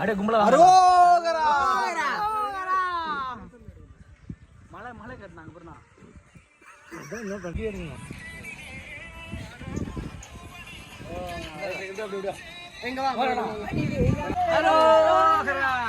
அடே கும்பல அரோகரா! மலை மலை கட்டினாங்க புரியுதா எங்க வா அரோகரா!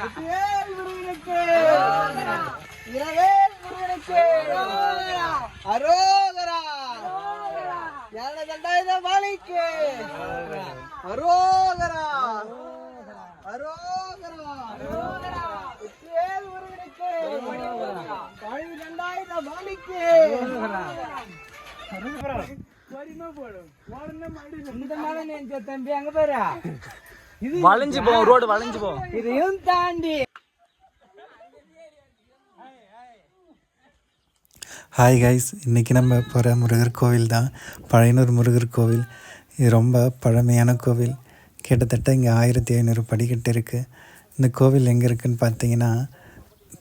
தம்பி? அங்க பாரு. வளைஞ்சு போ ரோடு வளைஞ்சு போ. இதையும் தாண்டி. ஹாய் கைஸ் இன்றைக்கி நம்ம போகிற முருகர் கோவில் தான். பழையனூர் முருகர் கோவில். இது ரொம்ப பழமையான கோவில். கிட்டத்தட்ட இங்கே ஆயிரத்தி ஐநூறு படிக்கட்டு இருக்குது இந்த கோவில் எங்கே இருக்குன்னு பார்த்தீங்கன்னா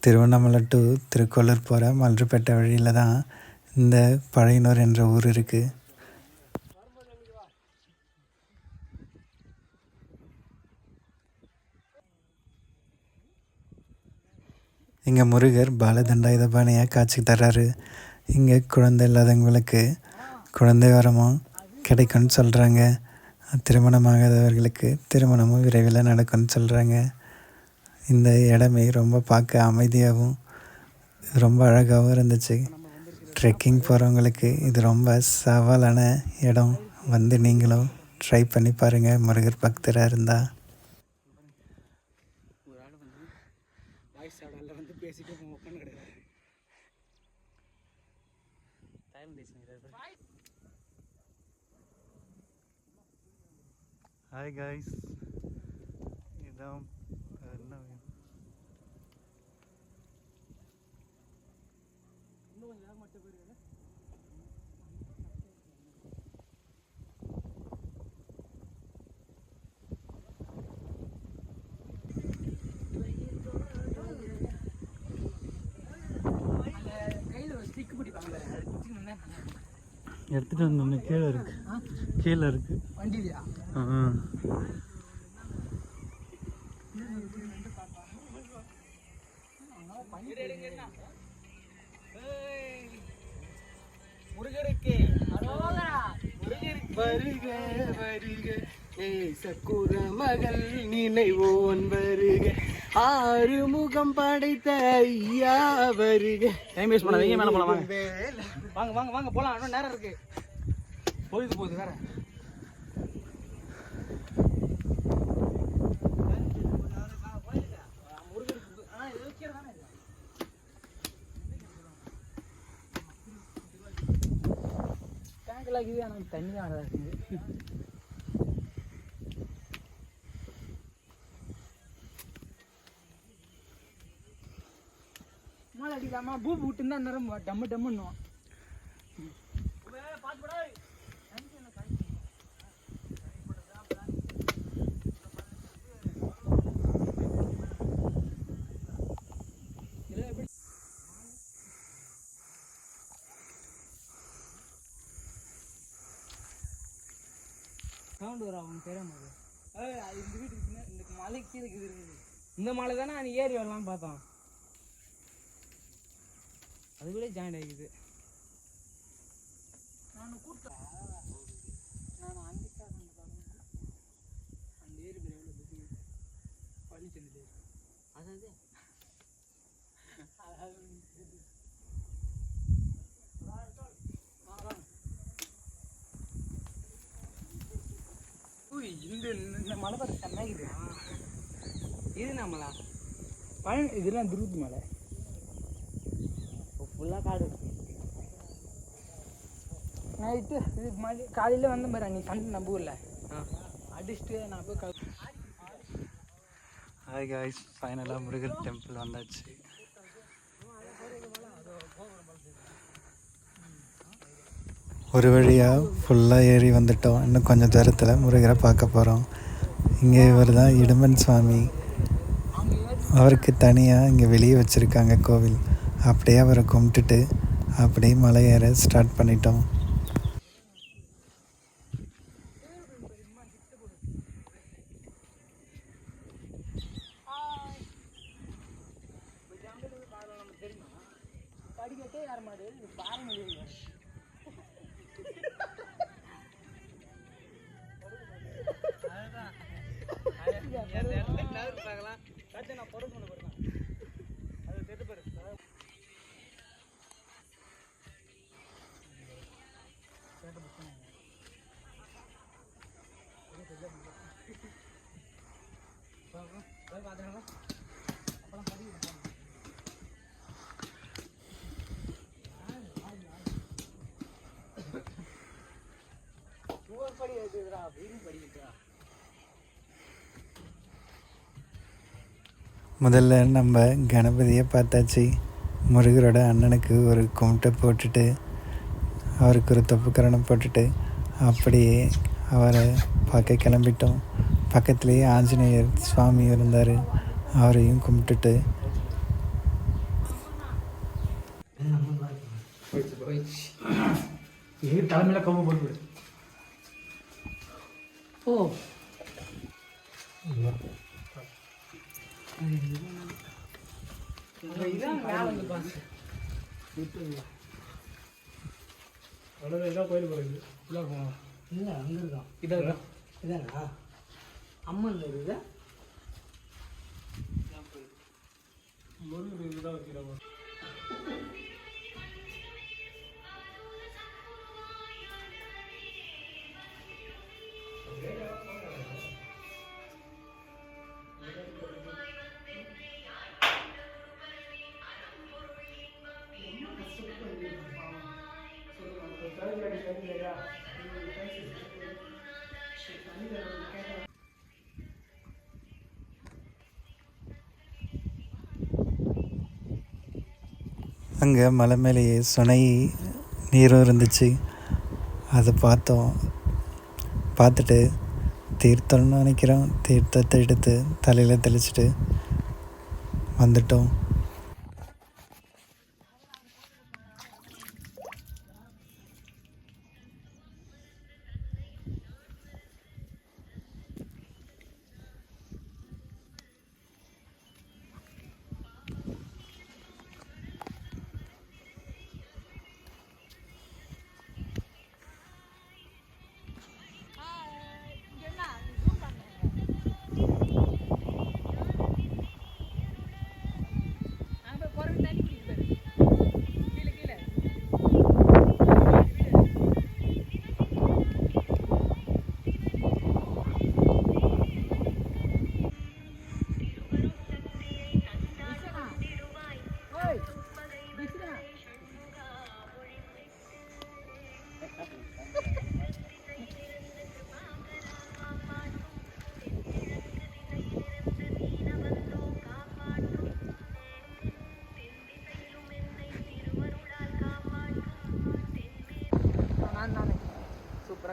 திருவண்ணாமலை டு திருக்கோளூர் போகிற மல்றுப்பேட்டை வழியில் தான் இந்த பழையனூர் என்ற ஊர் இருக்குது இங்கே முருகர் பாலதண்டாயுதபாணியாக காட்சி தர்றாரு. இங்கே குழந்தை இல்லாதவங்களுக்கு குழந்தை வரமும் கிடைக்கும்னு சொல்கிறாங்க திருமணமாகாதவர்களுக்கு திருமணமும் விரைவில் நடக்கும்னு சொல்கிறாங்க இந்த இடமே ரொம்ப பார்க்க அமைதியாகவும் ரொம்ப அழகாகவும் இருந்துச்சு. ட்ரெக்கிங் போகிறவங்களுக்கு இது ரொம்ப சவாலான இடம். வந்து நீங்களும் ட்ரை பண்ணி பாருங்கள் முருகர் பக்தராக இருந்தால் ஹாய் காய்ஸ் இதான் என்ன கையில் ஒரு ஸ்டிக் பிடிப்பாங்களே அது பிடிச்சிங்கன்னா எடுத்துகிட்டு வந்தோம் கீழே இருக்கு. கீழே இருக்கு. ஆ முருகருக்கு வருக வருக. சக்குர மகள் நினைவோன் வருக. ஆறு முகம் படைத்த ஐயா வருக. டைம் வேஸ்ட் பண்ணாதீங்க மேலே போலாம் வாங்க வாங்க வாங்க போகலாம் இன்னும் நேரம் இருக்கு. போகுது போகுது வேற. டேங்க்ல இது எனக்கு தண்ணி தான் இருக்குது மேலே அடிக்கலாமா பூ விட்டு இருந்தா நேரம் டம்மு டம்முன்னுவான் சவுண்ட் வரும் அவங்க தெரியாம இந்த வீட்டுக்கு இந்த மலை கீழே இருக்குது இந்த மலை தானே நீ ஏறி வரலாம்னு பார்த்தோம். அது கூட ஜாயின் ஆகிக்குது நான் கூட்டம் நான் அந்த அந்த ஏரி பேர் எவ்வளோ புத்தி பழனி சென்னை அதாவது இந்த இந்த மலை பார்த்து செம்மையாகுது இது நம்மளா? பழனி இதெல்லாம் துருத்தி மலை. ஃபுல்லாக காடு நைட்டு இது மணி காலையில் வந்த மாதிரி நீ சண்டை நம்ம ஊரில் அடிச்சுட்டு நான் போய் ஹாய் காய்ஸ் ஃபைனலாக முருகர் டெம்பிள் வந்தாச்சு. ஒரு வழியாக ஃபுல்லாக ஏறி வந்துட்டோம். இன்னும் கொஞ்சம் தூரத்தில் முருகரை பார்க்க போகிறோம் இங்கே இவர் தான் இடுமன் சுவாமி. அவருக்கு தனியாக இங்கே வெளியே வச்சுருக்காங்க கோவில். அப்படியே அவரை கும்பிட்டுட்டு அப்படியே மலை ஏற ஸ்டார்ட் பண்ணிட்டோம். படிக்கட்டே யார் மாதிரி பாரம் முதல்ல நம்ம கணபதியை பார்த்தாச்சு. முருகரோட அண்ணனுக்கு ஒரு கும்பிட்டை போட்டுட்டு அவருக்கு ஒரு தொப்புக்கரணம் போட்டுட்டு அப்படியே அவரை பார்க்க கிளம்பிட்டோம். பக்கத்துலேயே ஆஞ்சநேயர் சுவாமி இருந்தார். அவரையும் கும்பிட்டுட்டு. தலைமையில கம்பு போட்டு ஓ. இதான் மேல வந்து பாஸ் இதான் கோயில் போகிறது இல்லை அங்கே இருக்கான் இதான்? இதானா அம்மன் இருக்குது முருகர் இதுதான் வைக்கிறாங்க. அங்கே மலை மேலேயே சுனை நீரும் இருந்துச்சு. அதை பார்த்தோம். பார்த்துட்டு தீர்த்தம்னு நினைக்கிறோம். தீர்த்தத்தை எடுத்து தலையில் தெளிச்சிட்டு வந்துட்டோம்.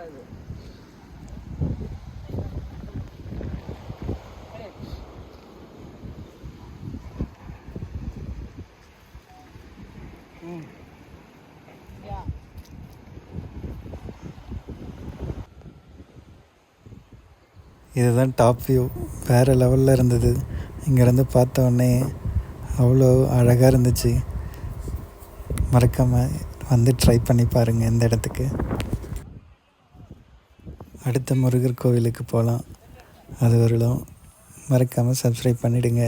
கூடாது இதுதான் டாப் வியூ வேறு லெவலில் இருந்தது. இங்கேருந்து பார்த்த உடனே அவ்வளோ அழகாக இருந்துச்சு. மறக்காமல் வந்து ட்ரை பண்ணி பாருங்கள் இந்த இடத்துக்கு. அடுத்த முருகர் கோவிலுக்கு போகலாம். அது வரலும் மறக்காமல் சப்ஸ்கிரைப் பண்ணிவிடுங்க